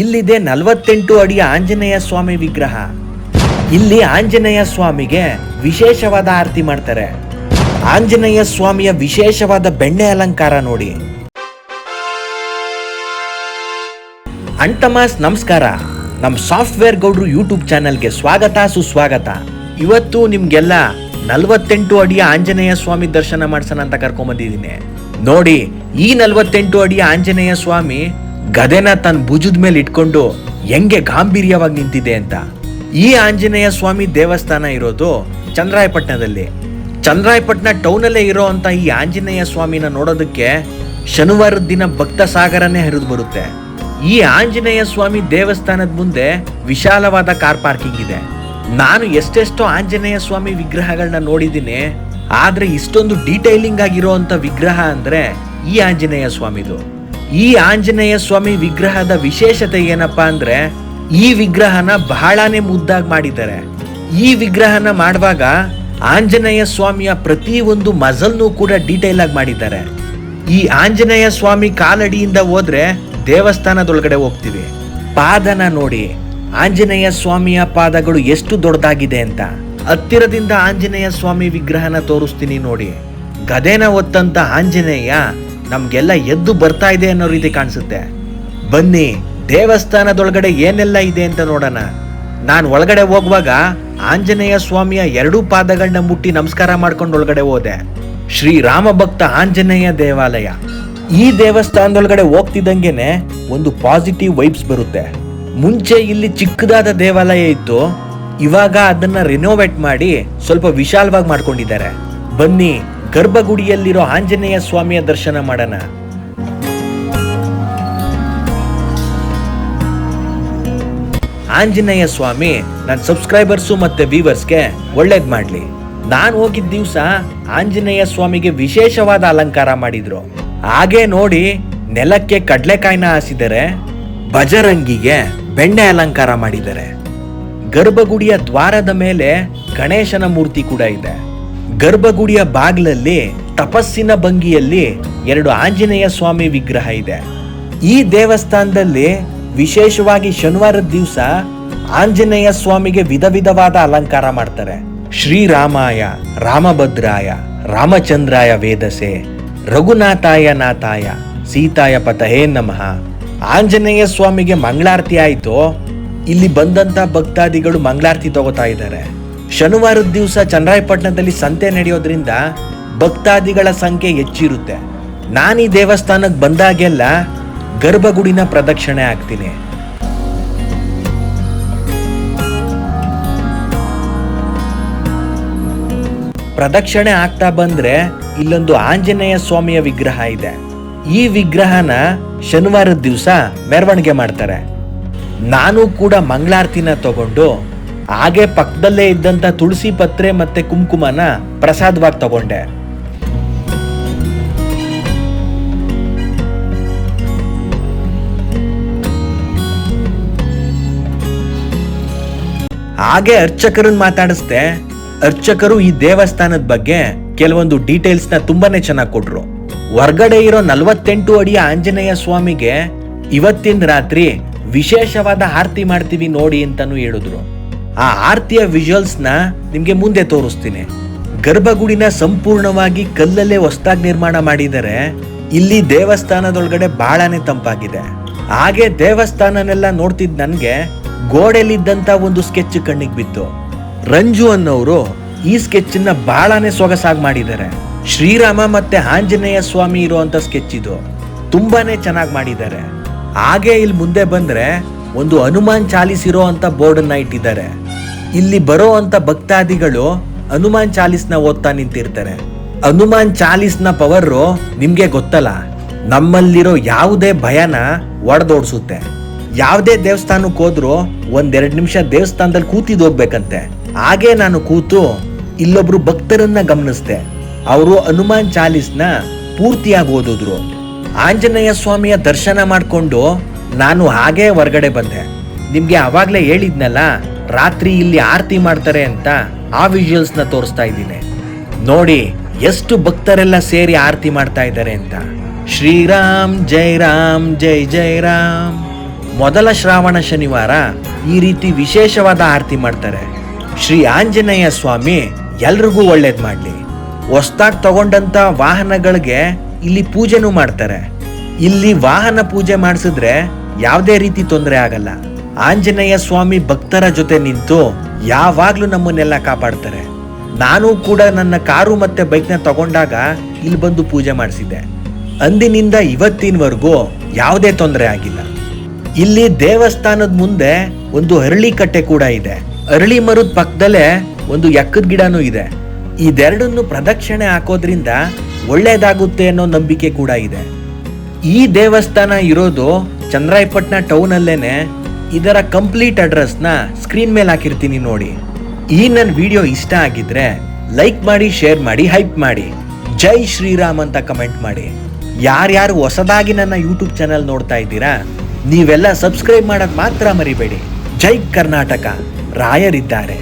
ಇಲ್ಲಿದೆ ನಲವತ್ತೆಂಟು ಅಡಿಯ ಆಂಜನೇಯ ಸ್ವಾಮಿ ವಿಗ್ರಹ. ಇಲ್ಲಿ ಆಂಜನೇಯ ಸ್ವಾಮಿಗೆ ವಿಶೇಷವಾದ ಆರತಿ ಮಾಡ್ತಾರೆ. ಆಂಜನೇಯ ಸ್ವಾಮಿಯ ವಿಶೇಷವಾದ ಬೆಣ್ಣೆ ಅಲಂಕಾರ ನೋಡಿ. ಅಂಟಮಾಸ್ ನಮಸ್ಕಾರ. ನಮ್ಮ ಸಾಫ್ಟ್ವೇರ್ ಗೌಡ್ರು ಯೂಟ್ಯೂಬ್ ಚಾನೆಲ್ಗೆ ಸ್ವಾಗತ, ಸುಸ್ವಾಗತ. ಇವತ್ತು ನಿಮ್ಗೆಲ್ಲ ನಲವತ್ತೆಂಟು ಅಡಿಯ ಆಂಜನೇಯ ಸ್ವಾಮಿ ದರ್ಶನ ಮಾಡ್ಸೋಣ ಅಂತ ಕರ್ಕೊಂಬಂದಿದ್ದೀನಿ. ನೋಡಿ, ಈ ನಲವತ್ತೆಂಟು ಅಡಿಯ ಆಂಜನೇಯ ಸ್ವಾಮಿ ಗದೆನ ತನ್ನ ಭುಜದ ಮೇಲೆ ಇಟ್ಕೊಂಡು ಹೆಂಗೆ ಗಾಂಭೀರ್ಯವಾಗಿ ನಿಂತಿದೆ ಅಂತ. ಈ ಆಂಜನೇಯ ಸ್ವಾಮಿ ದೇವಸ್ಥಾನ ಇರೋದು ಚಂದ್ರಾಯಪಟ್ಟಣದಲ್ಲಿ. ಚಂದ್ರಾಯಪಟ್ಟಣ ಟೌನಲ್ಲೇ ಇರೋ ಅಂತ ಈ ಆಂಜನೇಯ ಸ್ವಾಮಿನ ನೋಡೋದಕ್ಕೆ ಶನಿವಾರದ ದಿನ ಭಕ್ತ ಸಾಗರನೇ ಹರಿದು ಬರುತ್ತೆ. ಈ ಆಂಜನೇಯ ಸ್ವಾಮಿ ದೇವಸ್ಥಾನದ ಮುಂದೆ ವಿಶಾಲವಾದ ಕಾರ್ ಪಾರ್ಕಿಂಗ್ ಇದೆ. ನಾನು ಎಷ್ಟೆಷ್ಟೋ ಆಂಜನೇಯ ಸ್ವಾಮಿ ವಿಗ್ರಹಗಳನ್ನ ನೋಡಿದ್ದೀನಿ, ಆದ್ರೆ ಇಷ್ಟೊಂದು ಡೀಟೈಲಿಂಗ್ ಆಗಿರೋಂಥ ವಿಗ್ರಹ ಅಂದ್ರೆ ಈ ಆಂಜನೇಯ ಸ್ವಾಮಿದು. ಈ ಆಂಜನೇಯ ಸ್ವಾಮಿ ವಿಗ್ರಹದ ವಿಶೇಷತೆ ಏನಪ್ಪಾ ಅಂದ್ರೆ, ಈ ವಿಗ್ರಹನ ಬಹಳಾನೇ ಮುದ್ದಾಗಿ ಮಾಡಿದ್ದಾರೆ. ಈ ವಿಗ್ರಹನ ಮಾಡುವಾಗ ಆಂಜನೇಯ ಸ್ವಾಮಿಯ ಪ್ರತಿ ಒಂದು ಮಜಲ್ನೂ ಕೂಡ ಡೀಟೈಲ್ ಆಗಿ ಮಾಡಿದ್ದಾರೆ. ಈ ಆಂಜನೇಯ ಸ್ವಾಮಿ ಕಾಲಡಿಯಿಂದ ಹೋದ್ರೆ ದೇವಸ್ಥಾನದೊಳಗಡೆ ಹೋಗ್ತೀವಿ. ಪಾದನ ನೋಡಿ, ಆಂಜನೇಯ ಸ್ವಾಮಿಯ ಪಾದಗಳು ಎಷ್ಟು ದೊಡ್ಡದಾಗಿದೆ ಅಂತ. ಹತ್ತಿರದಿಂದ ಆಂಜನೇಯ ಸ್ವಾಮಿ ವಿಗ್ರಹನ ತೋರಿಸ್ತೀನಿ ನೋಡಿ. ಗದೇನ ಒತ್ತಂತ ಆಂಜನೇಯ ನಮ್ಗೆಲ್ಲ ಎದ್ದು ಬರ್ತಾ ಇದೆ ಅನ್ನೋ ರೀತಿ ಕಾಣಿಸುತ್ತೆ. ಬನ್ನಿ, ದೇವಸ್ಥಾನದೊಳಗಡೆ ಏನೆಲ್ಲ ಇದೆ ಅಂತ ನೋಡೋಣ. ನಾನು ಒಳಗಡೆ ಹೋಗುವಾಗ ಆಂಜನೇಯ ಸ್ವಾಮಿಯ ಎರಡೂ ಪಾದಗಳನ್ನ ಮುಟ್ಟಿ ನಮಸ್ಕಾರ ಮಾಡ್ಕೊಂಡು ಒಳಗಡೆ ಹೋದೆ. ಶ್ರೀ ರಾಮ ಭಕ್ತ ಆಂಜನೇಯ ದೇವಾಲಯ. ಈ ದೇವಸ್ಥಾನದೊಳಗಡೆ ಹೋಗ್ತಿದ್ದಂಗೆನೆ ಒಂದು ಪಾಸಿಟಿವ್ ವೈಬ್ಸ್ ಬರುತ್ತೆ. ಮುಂಚೆ ಇಲ್ಲಿ ಚಿಕ್ಕದಾದ ದೇವಾಲಯ ಇತ್ತು. ಇವಾಗ ಅದನ್ನ ರಿನೋವೇಟ್ ಮಾಡಿ ಸ್ವಲ್ಪ ವಿಶಾಲವಾಗಿ ಮಾಡ್ಕೊಂಡಿದ್ದಾರೆ. ಬನ್ನಿ ಗರ್ಭಗುಡಿಯಲ್ಲಿರೋ ಆಂಜನೇಯ ಸ್ವಾಮಿಯ ದರ್ಶನ ಮಾಡೋಣ. ಆಂಜನೇಯ ಸ್ವಾಮಿ ನನ್ನ ಸಬ್ಸ್ಕ್ರೈಬರ್ಸು ಮತ್ತೆ ವ್ಯೂವರ್ಸ್ಗೆ ಒಳ್ಳೇದು ಮಾಡ್ಲಿ. ನಾನು ಹೋಗಿದ್ದ ದಿವಸ ಆಂಜನೇಯ ಸ್ವಾಮಿಗೆ ವಿಶೇಷವಾದ ಅಲಂಕಾರ ಮಾಡಿದ್ರು. ಹಾಗೆ ನೋಡಿ, ನೆಲಕ್ಕೆ ಕಡ್ಲೆಕಾಯಿನ ಹಾಸಿದರೆ ಬಜರಂಗಿಗೆ ಬೆಣ್ಣೆ ಅಲಂಕಾರ ಮಾಡಿದ್ದಾರೆ ಗರ್ಭಗುಡಿಯ ದ್ವಾರದ ಮೇಲೆ ಗಣೇಶನ ಮೂರ್ತಿ ಕೂಡ ಇದೆ. ಗರ್ಭಗುಡಿಯ ಬಾಗ್ಲಲ್ಲಿ ತಪಸ್ಸಿನ ಭಂಗಿಯಲ್ಲಿ ಎರಡು ಆಂಜನೇಯ ಸ್ವಾಮಿ ವಿಗ್ರಹ ಇದೆ. ಈ ದೇವಸ್ಥಾನದಲ್ಲಿ ವಿಶೇಷವಾಗಿ ಶನಿವಾರದ ದಿವಸ ಆಂಜನೇಯ ಸ್ವಾಮಿಗೆ ವಿಧ ವಿಧವಾದ ಅಲಂಕಾರ ಮಾಡ್ತಾರೆ. ಶ್ರೀರಾಮಾಯ, ರಾಮಭದ್ರಾಯ, ರಾಮಚಂದ್ರಾಯ ವೇದಸೆ, ರಘುನಾಥಾಯ ನಾಥಾಯ, ಸೀತಾಯ ಪತಹೇ ನಮಃ. ಆಂಜನೇಯ ಸ್ವಾಮಿಗೆ ಮಂಗಳಾರತಿ ಆಯ್ತು. ಇಲ್ಲಿ ಬಂದಂತ ಭಕ್ತಾದಿಗಳು ಮಂಗಳಾರತಿ ತಗೋತಾ ಇದ್ದಾರೆ. ಶನಿವಾರದ ದಿವಸ ಚಂದ್ರಾಯಪಟ್ಟಣದಲ್ಲಿ ಸಂತೆ ನಡೆಯೋದ್ರಿಂದ ಭಕ್ತಾದಿಗಳ ಸಂಖ್ಯೆ ಹೆಚ್ಚಿರುತ್ತೆ. ನಾನು ಈ ದೇವಸ್ಥಾನಕ್ಕೆ ಬಂದಾಗೆಲ್ಲ ಗರ್ಭಗುಡಿನ ಪ್ರದಕ್ಷಿಣೆ ಆಗ್ತೀನಿ ಪ್ರದಕ್ಷಿಣೆ ಆಗ್ತಾ ಬಂದ್ರೆ ಇಲ್ಲೊಂದು ಆಂಜನೇಯ ಸ್ವಾಮಿಯ ವಿಗ್ರಹ ಇದೆ. ಈ ವಿಗ್ರಹನ ಶನಿವಾರದ ದಿವಸ ಮೆರವಣಿಗೆ ಮಾಡ್ತಾರೆ. ನಾನು ಕೂಡ ಮಂಗಳಾರತಿನ ತಗೊಂಡು ಹಾಗೆ ಪಕ್ಕದಲ್ಲೇ ಇದ್ದಂತ ತುಳಸಿ ಪತ್ರೆ ಮತ್ತೆ ಕುಂಕುಮನ ಪ್ರಸಾದವಾಗಿ ತಗೊಂಡೆ. ಹಾಗೆ ಅರ್ಚಕರನ್ನ ಮಾತಾಡಿಸ್ದೆ. ಅರ್ಚಕರು ಈ ದೇವಸ್ಥಾನದ ಬಗ್ಗೆ ಕೆಲವೊಂದು ಡೀಟೇಲ್ಸ್ನ ತುಂಬಾನೇ ಚೆನ್ನಾಗಿ ಕೊಟ್ರು. ಹೊರ್ಗಡೆ ಇರೋ ನಲವತ್ತೆಂಟು ಅಡಿಯ ಆಂಜನೇಯ ಸ್ವಾಮಿಗೆ ಇವತ್ತಿನ ರಾತ್ರಿ ವಿಶೇಷವಾದ ಆರತಿ ಮಾಡ್ತೀವಿ ನೋಡಿ ಅಂತಾನು ಹೇಳಿದ್ರು. ಆ ಆರತಿಯ ವಿಜುವಲ್ಸ್ನ ನಿಮ್ಗೆ ಮುಂದೆ ತೋರಿಸ್ತೀನಿ. ಗರ್ಭಗುಡಿನ ಸಂಪೂರ್ಣವಾಗಿ ಕಲ್ಲಲ್ಲೇ ಹೊಸದಾಗಿ ನಿರ್ಮಾಣ ಮಾಡಿದರೆ ಇಲ್ಲಿ ದೇವಸ್ಥಾನದೊಳಗಡೆ ಬಹಳನೇ ತಂಪಾಗಿದೆ. ಹಾಗೆ ದೇವಸ್ಥಾನನೆಲ್ಲ ನೋಡ್ತಿದ್ದ ನನಗೆ ಗೋಡೆಲಿದ್ದಂತ ಒಂದು ಸ್ಕೆಚ್ ಕಣ್ಣಿಗೆ ಬಿತ್ತು. ರಂಜು ಅನ್ನೋರು ಈ ಸ್ಕೆಚ್ನ ಬಹಳನೇ ಸೊಗಸಾಗಿ ಮಾಡಿದ್ದಾರೆ. ಶ್ರೀರಾಮ ಮತ್ತೆ ಆಂಜನೇಯ ಸ್ವಾಮಿ ಇರುವಂತ ಸ್ಕೆಚ್ ಇದು. ತುಂಬಾನೇ ಚೆನ್ನಾಗಿ ಮಾಡಿದ್ದಾರೆ. ಹಾಗೆ ಇಲ್ಲಿ ಮುಂದೆ ಬಂದ್ರೆ ಒಂದು ಹನುಮಾನ್ ಚಾಲಿಸಿರೋ ಅಂತ ಬೋರ್ಡ್ ಅನ್ನ ಇಟ್ಟಿದ್ದಾರೆ. ಇಲ್ಲಿ ಬರೋ ಅಂತ ಭಕ್ತಾದಿಗಳು ಹನುಮಾನ್ ಚಾಲಿಸ್ನ ಓದ್ತಾ ನಿಂತಿರ್ತಾರೆ. ಹನುಮಾನ್ ಚಾಲಿಸ್ನ ಪವರ್ ನಿಮ್ಗೆ ಗೊತ್ತಲ್ಲ, ನಮ್ಮಲ್ಲಿರೋ ಯಾವುದೇ ಭಯನ ಒಡೆದೋಡ್ಸುತ್ತೆ. ಯಾವುದೇ ದೇವಸ್ಥಾನಕ್ಕೆ ಹೋದ್ರು ಒಂದೆರಡು ನಿಮಿಷ ದೇವಸ್ಥಾನದಲ್ಲಿ ಕೂತಿದ್ ಹೋಗ್ಬೇಕಂತೆ. ಹಾಗೆ ನಾನು ಕೂತು ಇಲ್ಲೊಬ್ರು ಭಕ್ತರನ್ನ ಗಮನಿಸ್ದೆ. ಅವರು ಹನುಮಾನ್ ಚಾಲೀಸ್ನ ಪೂರ್ತಿಯಾಗಿ ಓದಿದ್ರು. ಆಂಜನೇಯ ಸ್ವಾಮಿಯ ದರ್ಶನ ಮಾಡಿಕೊಂಡು ನಾನು ಹಾಗೆ ಹೊರಗಡೆ ಬಂದೆ. ನಿಮ್ಗೆ ಅವಾಗ್ಲೇ ಹೇಳಿದ್ನಲ್ಲ, ರಾತ್ರಿ ಇಲ್ಲಿ ಆರತಿ ಮಾಡ್ತಾರೆ ಅಂತ ಆ ವಿಜುವಲ್ಸ್ನ ತೋರಿಸ್ತಾ ಇದ್ದೀನಿ. ನೋಡಿ, ಎಷ್ಟು ಭಕ್ತರೆಲ್ಲ ಸೇರಿ ಆರತಿ ಮಾಡ್ತಾ ಇದ್ದಾರೆ ಅಂತ. ಶ್ರೀರಾಮ್, ಜೈ ರಾಮ್, ಜೈ ಜೈ ರಾಮ್. ಮೊದಲ ಶ್ರಾವಣ ಶನಿವಾರ ಈ ರೀತಿ ವಿಶೇಷವಾದ ಆರತಿ ಮಾಡ್ತಾರೆ. ಶ್ರೀ ಆಂಜನೇಯ ಸ್ವಾಮಿ ಎಲ್ರಿಗೂ ಒಳ್ಳೇದ್ ಮಾಡ್ಲಿ. ಹೊಸ್ತಾಗಿ ತಗೊಂಡಂತ ವಾಹನಗಳಿಗೆ ಇಲ್ಲಿ ಪೂಜೆನೂ ಮಾಡ್ತಾರೆ. ಇಲ್ಲಿ ವಾಹನ ಪೂಜೆ ಮಾಡಿಸಿದ್ರೆ ಯಾವುದೇ ರೀತಿ ತೊಂದರೆ ಆಗಲ್ಲ. ಆಂಜನೇಯ ಸ್ವಾಮಿ ಭಕ್ತರ ಜೊತೆ ನಿಂತು ಯಾವಾಗ್ಲೂ ನಮ್ಮನ್ನೆಲ್ಲ ಕಾಪಾಡ್ತಾರೆ. ನಾನು ಕೂಡ ನನ್ನ ಕಾರು ಮತ್ತೆ ಬೈಕ್ನ ತಗೊಂಡಾಗ ಇಲ್ಲಿ ಬಂದು ಪೂಜೆ ಮಾಡಿಸಿದ್ದೆ. ಅಂದಿನಿಂದ ಇವತ್ತಿನವರೆಗೂ ಯಾವುದೇ ತೊಂದರೆ ಆಗಿಲ್ಲ. ಇಲ್ಲಿ ದೇವಸ್ಥಾನದ ಮುಂದೆ ಒಂದು ಅರಳಿ ಕಟ್ಟೆ ಕೂಡ ಇದೆ. ಅರಳಿ ಮರದ ಪಕ್ಕದಲ್ಲೇ ಒಂದು ಎಕ್ಕದ ಗಿಡನೂ ಇದೆ. ಇದೆರಡನ್ನು ಪ್ರದಕ್ಷಿಣೆ ಹಾಕೋದ್ರಿಂದ ಒಳ್ಳೇದಾಗುತ್ತೆ ಅನ್ನೋ ನಂಬಿಕೆ ಕೂಡ ಇದೆ. ಈ ದೇವಸ್ಥಾನ ಇರೋದು ಚಂದ್ರಾಯಪಟ್ಟಣ ಟೌನ್ ಅಲ್ಲೇನೆ ಇದರ ಕಂಪ್ಲೀಟ್ ಅಡ್ರೆಸ್ನ ಸ್ಕ್ರೀನ್ ಮೇಲೆ ಹಾಕಿರ್ತೀನಿ ನೋಡಿ. ಈ ನನ್ನ ವಿಡಿಯೋ ಇಷ್ಟ ಆಗಿದ್ರೆ ಲೈಕ್ ಮಾಡಿ, ಶೇರ್ ಮಾಡಿ, ಹೈಪ್ ಮಾಡಿ. ಜೈ ಶ್ರೀರಾಮ್ ಅಂತ ಕಮೆಂಟ್ ಮಾಡಿ. ಯಾರ್ಯಾರು ಹೊಸದಾಗಿ ನನ್ನ ಯೂಟ್ಯೂಬ್ ಚಾನಲ್ ನೋಡ್ತಾ ಇದ್ದೀರಾ, ನೀವೆಲ್ಲ ಸಬ್ಸ್ಕ್ರೈಬ್ ಮಾಡೋದು ಮಾತ್ರ ಮರಿಬೇಡಿ. ಜೈ ಕರ್ನಾಟಕ. ರಾಯರಿದ್ದಾರೆ.